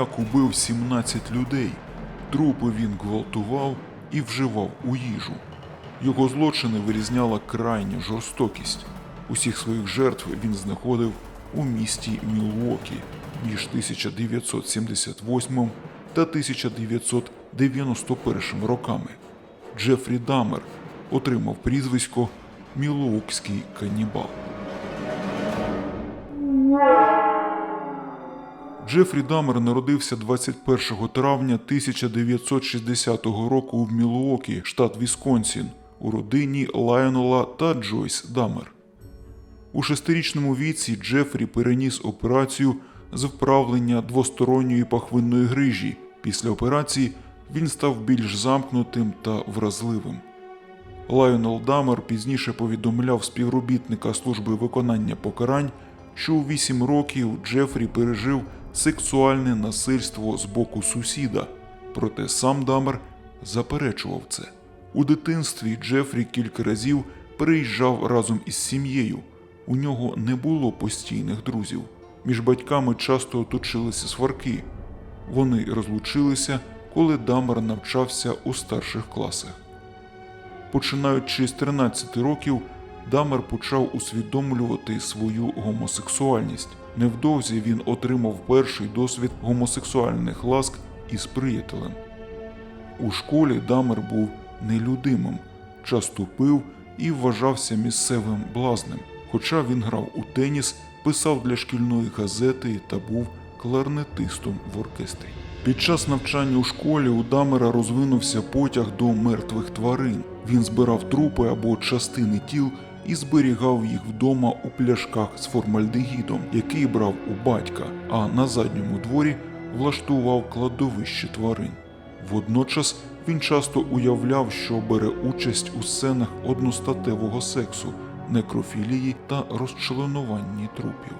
Маніяк убив 17 людей. Трупи він гвалтував і вживав у їжу. Його злочини вирізняла крайня жорстокість. Усіх своїх жертв він знаходив у місті Мілуокі між 1978 та 1991 роками. Джефрі Дамер отримав прізвисько Мілуокський канібал. Джефрі Дамер народився 21 травня 1960 року в Мілуокі, штат Вісконсін, у родині Лайонела та Джойс Дамер. У шестирічному віці Джефрі переніс операцію з вправлення двосторонньої пахвинної грижі. Після операції він став більш замкнутим та вразливим. Лайонел Дамер пізніше повідомляв співробітника служби виконання покарань, що у 8 років Джефрі пережив сексуальне насильство з боку сусіда, проте сам Дамер заперечував це. У дитинстві Джефрі кілька разів переїжджав разом із сім'єю. У нього не було постійних друзів. Між батьками часто точилися сварки. Вони розлучилися, коли Дамер навчався у старших класах. Починаючи з 13 років, Дамер почав усвідомлювати свою гомосексуальність. Невдовзі він отримав перший досвід гомосексуальних ласк із приятелем. У школі Дамер був нелюдимим, часто пив і вважався місцевим блазнем. Хоча він грав у теніс, писав для шкільної газети та був кларнетистом в оркестрі. Під час навчання у школі у Дамера розвинувся потяг до мертвих тварин. Він збирав трупи або частини тіл і зберігав їх вдома у пляшках з формальдегідом, який брав у батька, а на задньому дворі влаштував кладовище тварин. Водночас він часто уявляв, що бере участь у сценах одностатевого сексу, некрофілії та розчленуванні трупів.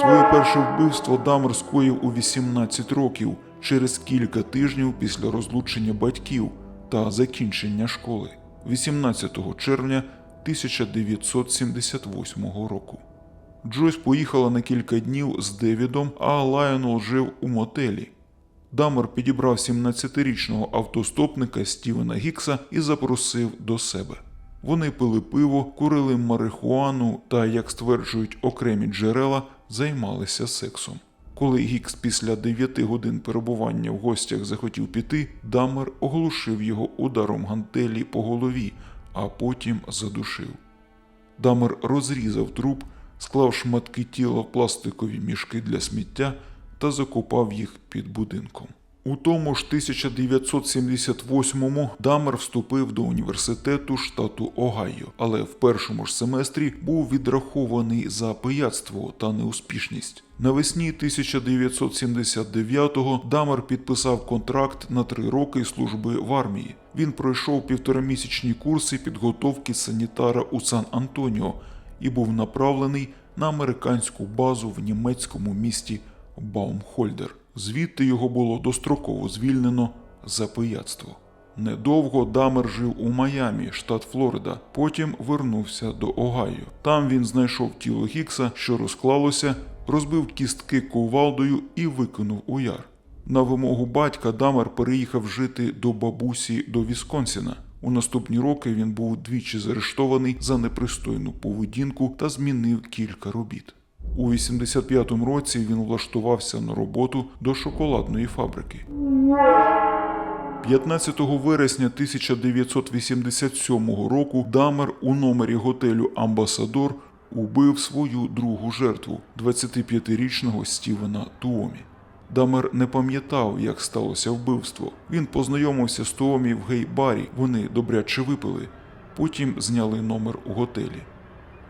Своє перше вбивство Дамер скоїв у 18 років через кілька тижнів після розлучення батьків та закінчення школи 18 червня 1978 року. Джойс поїхала на кілька днів з Девідом, а Лайонел жив у мотелі. Дамер підібрав 17-річного автостопника Стівена Гікса і запросив до себе. Вони пили пиво, курили марихуану та, як стверджують окремі джерела, займалися сексом. Коли Гікс після 9 годин перебування в гостях захотів піти, Дамер оглушив його ударом гантелі по голові, а потім задушив. Дамер розрізав труп, склав шматки тіла в пластикові мішки для сміття та закопав їх під будинком. У тому ж 1978-му Дамер вступив до університету штату Огайо, але в першому ж семестрі був відрахований за пияцтво та неуспішність. Навесні 1979-го Дамер підписав контракт на три роки служби в армії. Він пройшов півторамісячні курси підготовки санітара у Сан-Антоніо і був направлений на американську базу в німецькому місті Баумхольдер. Звідти його було достроково звільнено за пияцтво. Недовго Дамер жив у Майамі, штат Флорида. Потім вернувся до Огайо. Там він знайшов тіло Гікса, що розклалося, розбив кістки ковалдою і викинув у яр. На вимогу батька Дамер переїхав жити до бабусі до Вісконсіна. У наступні роки він був двічі заарештований за непристойну поведінку та змінив кілька робіт. У 85-му році він влаштувався на роботу до шоколадної фабрики. 15 вересня 1987 року Дамер у номері готелю Амбасадор убив свою другу жертву 25-річного Стівена Туомі. Дамер не пам'ятав, як сталося вбивство. Він познайомився з Туомі в гей-барі, вони добряче випили. Потім зняли номер у готелі.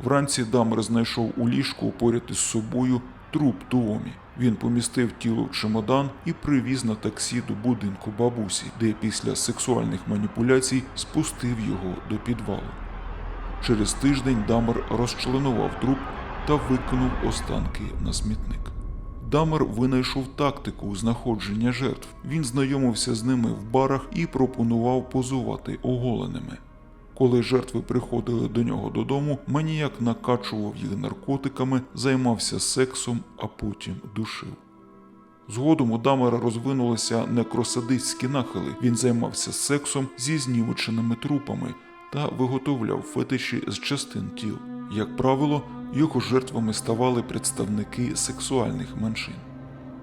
Вранці Дамер знайшов у ліжку поряд із собою труп Туомі. Він помістив тіло в чемодан і привіз на таксі до будинку бабусі, де після сексуальних маніпуляцій спустив його до підвалу. Через тиждень Дамер розчленував труп та викинув останки на смітник. Дамер винайшов тактику знаходження жертв. Він знайомився з ними в барах і пропонував позувати оголеними. Коли жертви приходили до нього додому, маніяк накачував їх наркотиками, займався сексом, а потім душив. Згодом у Дамера розвинулися некросадистські нахили. Він займався сексом зі знівеченими трупами та виготовляв фетиші з частин тіл. Як правило, його жертвами ставали представники сексуальних меншин.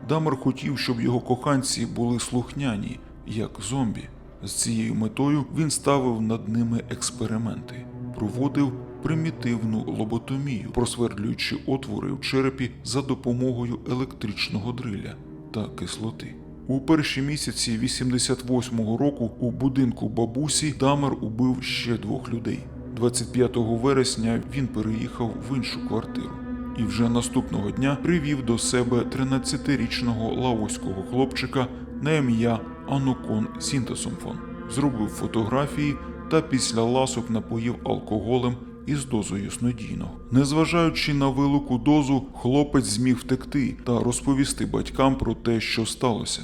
Дамер хотів, щоб його коханці були слухняні, як зомбі. З цією метою він ставив над ними експерименти, проводив примітивну лоботомію, просвердлюючи отвори в черепі за допомогою електричного дриля та кислоти. У перші місяці 88-го року у будинку бабусі Дамер убив ще двох людей. 25 вересня він переїхав в іншу квартиру і вже наступного дня привів до себе 13-річного лаоського хлопчика на ім'я Анукон Сінтесомфон. Зробив фотографії та після ласок напоїв алкоголем із дозою снодійного. Незважаючи на велику дозу, хлопець зміг втекти та розповісти батькам про те, що сталося.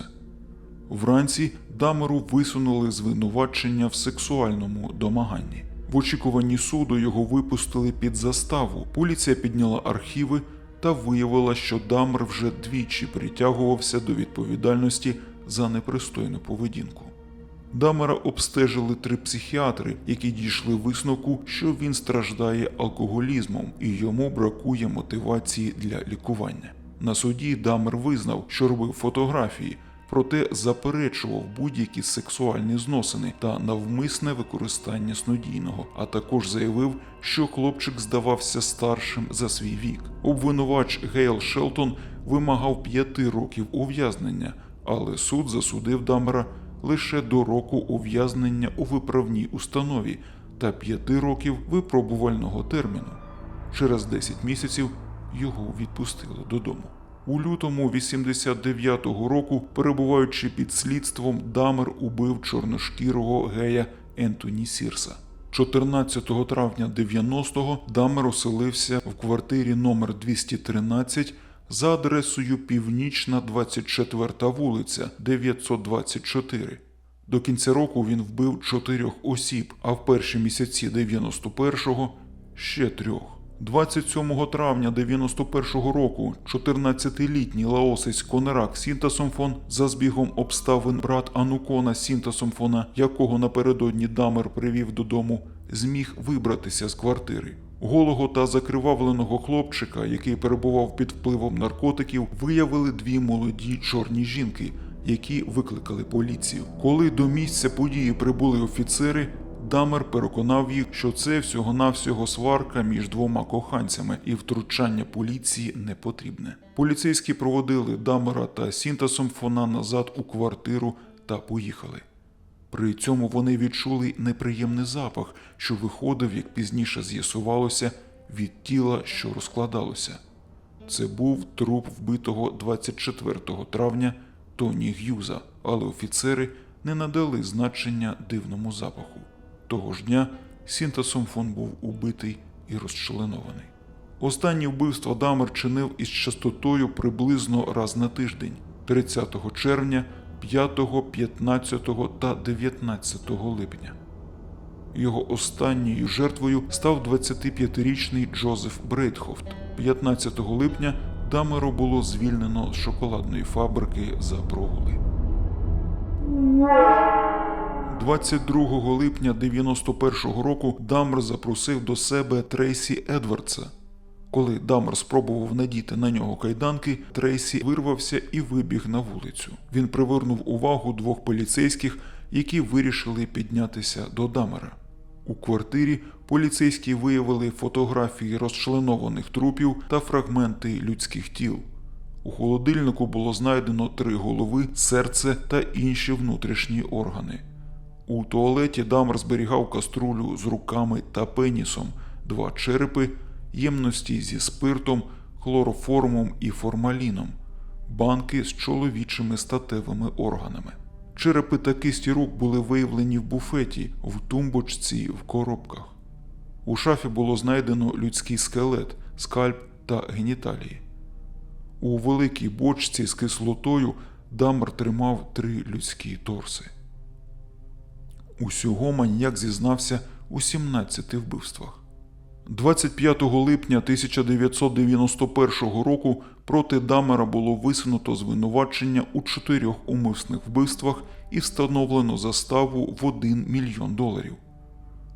Вранці Дамеру висунули звинувачення в сексуальному домаганні. В очікуванні суду його випустили під заставу. Поліція підняла архіви та виявила, що Дамер вже двічі притягувався до відповідальності за непристойну поведінку. Дамера обстежили три психіатри, які дійшли висновку, що він страждає алкоголізмом і йому бракує мотивації для лікування. На суді Дамер визнав, що робив фотографії, проте заперечував будь-які сексуальні зносини та навмисне використання снодійного, а також заявив, що хлопчик здавався старшим за свій вік. Обвинувач Гейл Шелтон вимагав п'яти років ув'язнення, але суд засудив Дамера лише до року ув'язнення у виправній установі та п'яти років випробувального терміну. Через 10 місяців його відпустили додому. У лютому 89-го року, перебуваючи під слідством, Дамер убив чорношкірого гея Ентоні Сірса. 14 травня 90-го Дамер оселився в квартирі номер 213 за адресою Північна 24 вулиця 924. До кінця року він вбив чотирьох осіб, а в перші місяці 91-го ще трьох. 27 травня 91-го року 14-літній лаосець Конерак Сінтасомфон за збігом обставин брат Анукона Сінтасомфона, якого напередодні Дамер привів додому, зміг вибратися з квартири. Голого та закривавленого хлопчика, який перебував під впливом наркотиків, виявили дві молоді чорні жінки, які викликали поліцію. Коли до місця події прибули офіцери, Дамер переконав їх, що це всього-навсього сварка між двома коханцями, і втручання поліції не потрібне. Поліцейські проводили Дамера та Сінтасомфона назад у квартиру та поїхали. При цьому вони відчули неприємний запах, що виходив, як пізніше з'ясувалося, від тіла, що розкладалося. Це був труп вбитого 24 травня Тоні Г'юза, але офіцери не надали значення дивному запаху. Того ж дня Сінтасомфон був убитий і розчленований. Останні вбивства Дамер чинив із частотою приблизно раз на тиждень 30 червня, 5, 15 та 19 липня. Його останньою жертвою став 25-річний Джозеф Брейтхофт. 15 липня Дамеру було звільнено з шоколадної фабрики за прогули. 22 липня 91-го року Дамер запросив до себе Трейсі Едвардса. Коли Дамер спробував надіти на нього кайданки, Трейсі вирвався і вибіг на вулицю. Він привернув увагу двох поліцейських, які вирішили піднятися до Дамера. У квартирі поліцейські виявили фотографії розчленованих трупів та фрагменти людських тіл. У холодильнику було знайдено три голови, серце та інші внутрішні органи. У туалеті Дамер зберігав каструлю з руками та пенісом, два черепи, ємності зі спиртом, хлороформом і формаліном, банки з чоловічими статевими органами. Черепи та кисті рук були виявлені в буфеті, в тумбочці, в коробках. У шафі було знайдено людський скелет, скальп та геніталії. У великій бочці з кислотою Дамер тримав три людські торси. Усього маніяк зізнався у 17 вбивствах. 25 липня 1991 року проти Дамера було висунуто звинувачення у чотирьох умисних вбивствах і встановлено заставу в 1 мільйон доларів.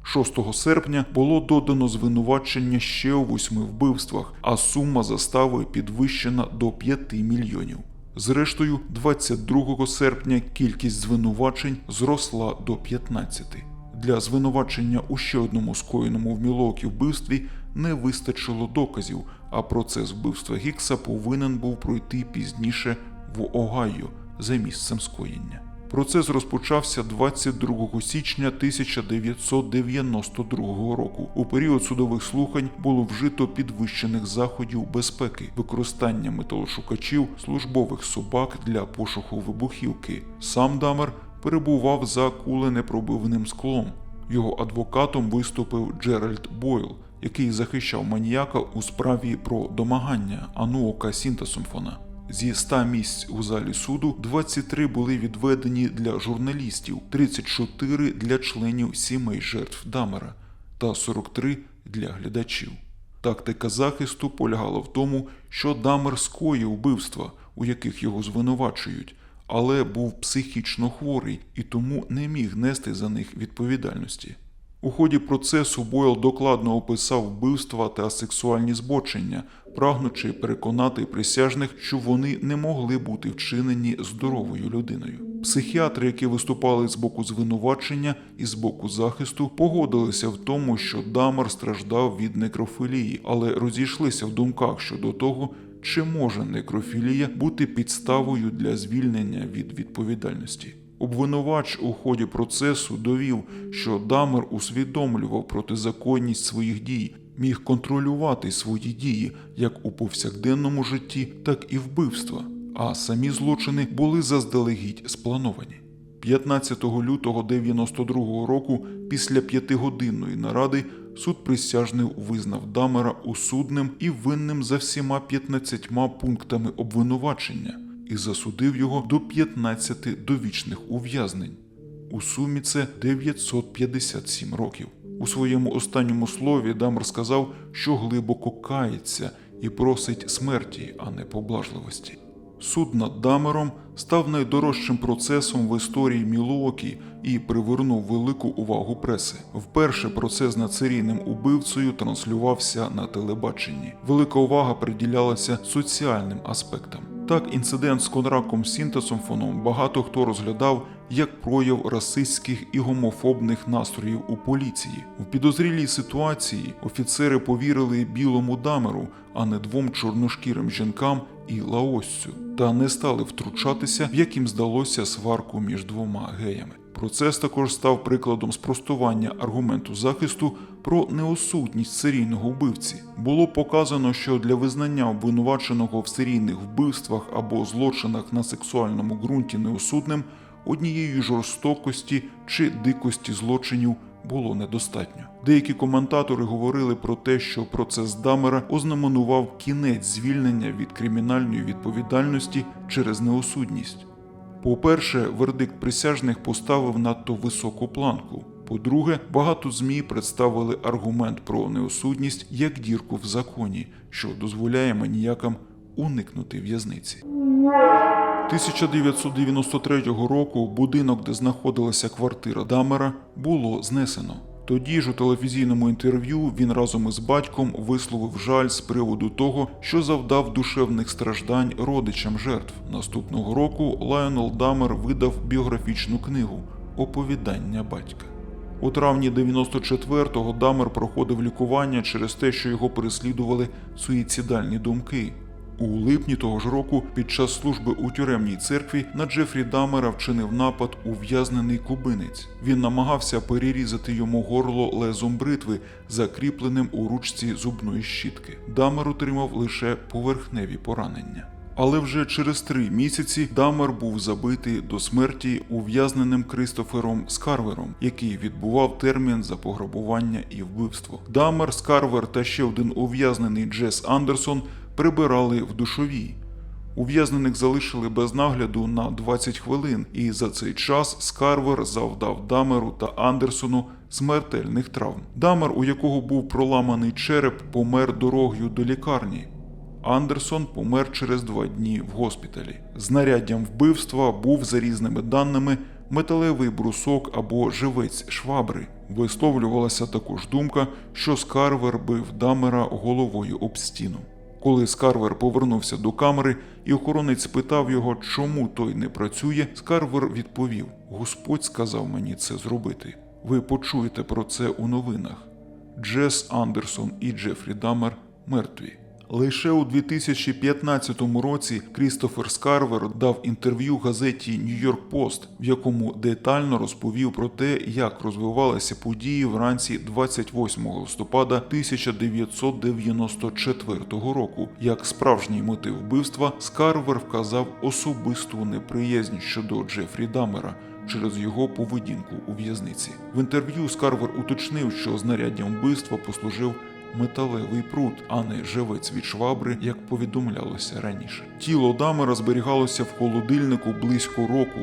6 серпня було додано звинувачення ще у восьми вбивствах, а сума застави підвищена до 5 мільйонів. Зрештою, 22 серпня кількість звинувачень зросла до 15. Для звинувачення у ще одному скоєному в Мілокі вбивстві не вистачило доказів, а процес вбивства Гікса повинен був пройти пізніше в Огайо за місцем скоєння. Процес розпочався 22 січня 1992 року. У період судових слухань було вжито підвищених заходів безпеки, використання металошукачів, службових собак для пошуку вибухівки. Сам Дамер перебував за куленепробивним склом. Його адвокатом виступив Джеральд Бойл, який захищав маніяка у справі про домагання Ануока Сінтасумфона. Зі 100 місць у залі суду 23 були відведені для журналістів, 34 для членів сімей жертв Дамера та 43 для глядачів. Тактика захисту полягала в тому, що Дамер скоїв вбивства, у яких його звинувачують, але був психічно хворий і тому не міг нести за них відповідальності. У ході процесу Бойл докладно описав вбивства та сексуальні збочення, прагнучи переконати присяжних, що вони не могли бути вчинені здоровою людиною. Психіатри, які виступали з боку звинувачення і з боку захисту, погодилися в тому, що Дамер страждав від некрофілії, але розійшлися в думках щодо того, чи може некрофілія бути підставою для звільнення від відповідальності. Обвинувач у ході процесу довів, що Дамер усвідомлював протизаконність своїх дій, міг контролювати свої дії як у повсякденному житті, так і вбивства, а самі злочини були заздалегідь сплановані. 15 лютого 92 року, після п'ятигодинної наради, суд присяжних визнав Дамера усудним і винним за всіма 15 пунктами обвинувачення і засудив його до 15 довічних ув'язнень. У сумі це 957 років. У своєму останньому слові Дамер сказав, що глибоко кається і просить смерті, а не поблажливості. Суд над Дамером став найдорожчим процесом в історії Мілуокі і привернув велику увагу преси. Вперше процес над серійним убивцею транслювався на телебаченні. Велика увага приділялася соціальним аспектам. Так, інцидент з конраком Сінтесомфоном багато хто розглядав як прояв расистських і гомофобних настроїв у поліції. В підозрілій ситуації офіцери повірили білому дамеру, а не двом чорношкірим жінкам і лаосцю, та не стали втручатися, в як їм здалося сварку між двома геями. Процес також став прикладом спростування аргументу захисту про неосудність серійного вбивці. Було показано, що для визнання обвинуваченого в серійних вбивствах або злочинах на сексуальному ґрунті неосудним однієї жорстокості чи дикості злочинів було недостатньо. Деякі коментатори говорили про те, що процес Дамера ознаменував кінець звільнення від кримінальної відповідальності через неосудність. По-перше, вердикт присяжних поставив надто високу планку. По-друге, багато ЗМІ представили аргумент про неосудність як дірку в законі, що дозволяє маніякам уникнути в'язниці. 1993 року будинок, де знаходилася квартира Дамера, було знесено. Тоді ж у телевізійному інтерв'ю він разом із батьком висловив жаль з приводу того, що завдав душевних страждань родичам жертв. Наступного року Лайонел Дамер видав біографічну книгу Оповідання батька. У травні 94-го Дамер проходив лікування через те, що його переслідували суїцидальні думки. У липні того ж року, під час служби у тюремній церкві, на Джефрі Дамера вчинив напад ув'язнений кубинець. Він намагався перерізати йому горло лезом бритви, закріпленим у ручці зубної щітки. Дамер отримав лише поверхневі поранення. Але вже через три місяці Дамер був забитий до смерті ув'язненим Кристофером Скарвером, який відбував термін за пограбування і вбивство. Дамер, Скарвер та ще один ув'язнений Джес Андерсон прибирали в душовій. Ув'язнених залишили без нагляду на 20 хвилин, і за цей час Скарвер завдав Дамеру та Андерсону смертельних травм. Дамер, у якого був проламаний череп, помер дорогою до лікарні. Андерсон помер через два дні в госпіталі. Знаряддям вбивства був, за різними даними, металевий брусок або живець швабри. Висловлювалася також думка, що Скарвер бив Дамера головою об стіну. Коли Скарвер повернувся до камери і охоронець питав його, чому той не працює, Скарвер відповів: Господь сказав мені це зробити. Ви почуєте про це у новинах. Джес Андерсон і Джефрі Дамер мертві. Лише у 2015 році Крістофер Скарвер дав інтерв'ю газеті York Post, в якому детально розповів про те, як розвивалися події вранці 28 листопада 1994 року. Як справжній мотив вбивства Скарвер вказав особисту неприязнь щодо Джефрі Дамера через його поведінку у в'язниці. В інтерв'ю Скарвер уточнив, що знаряддям вбивства послужив металевий прут, а не живець від швабри, як повідомлялося раніше. Тіло Дамера зберігалося в холодильнику близько року.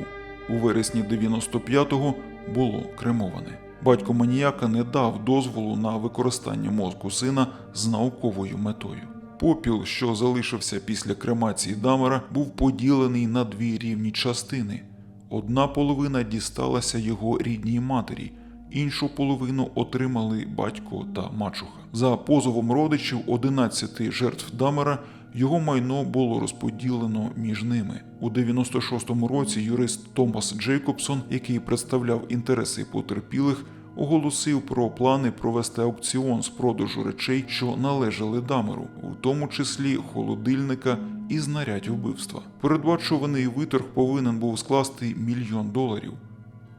У вересні 95-го було кремоване. Батько маніяка не дав дозволу на використання мозку сина з науковою метою. Попіл, що залишився після кремації Дамера, був поділений на дві рівні частини. Одна половина дісталася його рідній матері, іншу половину отримали батько та мачуха. За позовом родичів 11 жертв Дамера його майно було розподілено між ними. У 96-му році юрист Томас Джейкобсон, який представляв інтереси потерпілих, оголосив про плани провести аукціон з продажу речей, що належали Дамеру, у тому числі холодильника і знарядь вбивства. Передбачуваний виторг повинен був скласти мільйон доларів.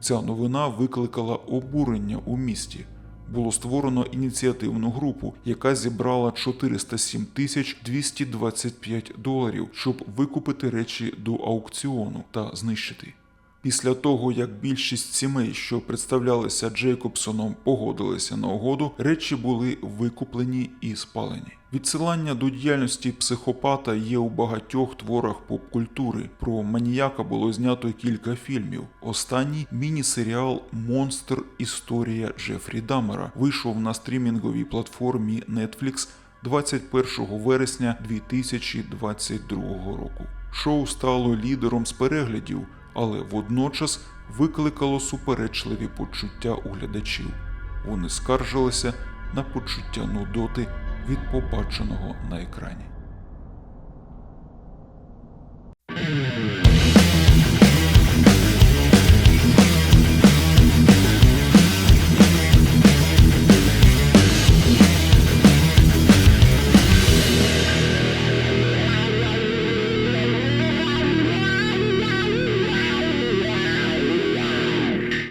Ця новина викликала обурення у місті. Було створено ініціативну групу, яка зібрала 407 тисяч 225 доларів, щоб викупити речі до аукціону та знищити. Після того, як більшість сімей, що представлялися Джейкобсоном, погодилися на угоду, речі були викуплені і спалені. Відсилання до діяльності психопата є у багатьох творах поп-культури. Про маніяка було знято кілька фільмів. Останній міні-серіал Монстр Історія Джефрі Дамера вийшов на стрімінговій платформі Netflix 21 вересня 2022 року. Шоу стало лідером з переглядів, але водночас викликало суперечливі почуття у глядачів. Вони скаржилися на почуття нудоти від побаченого на екрані.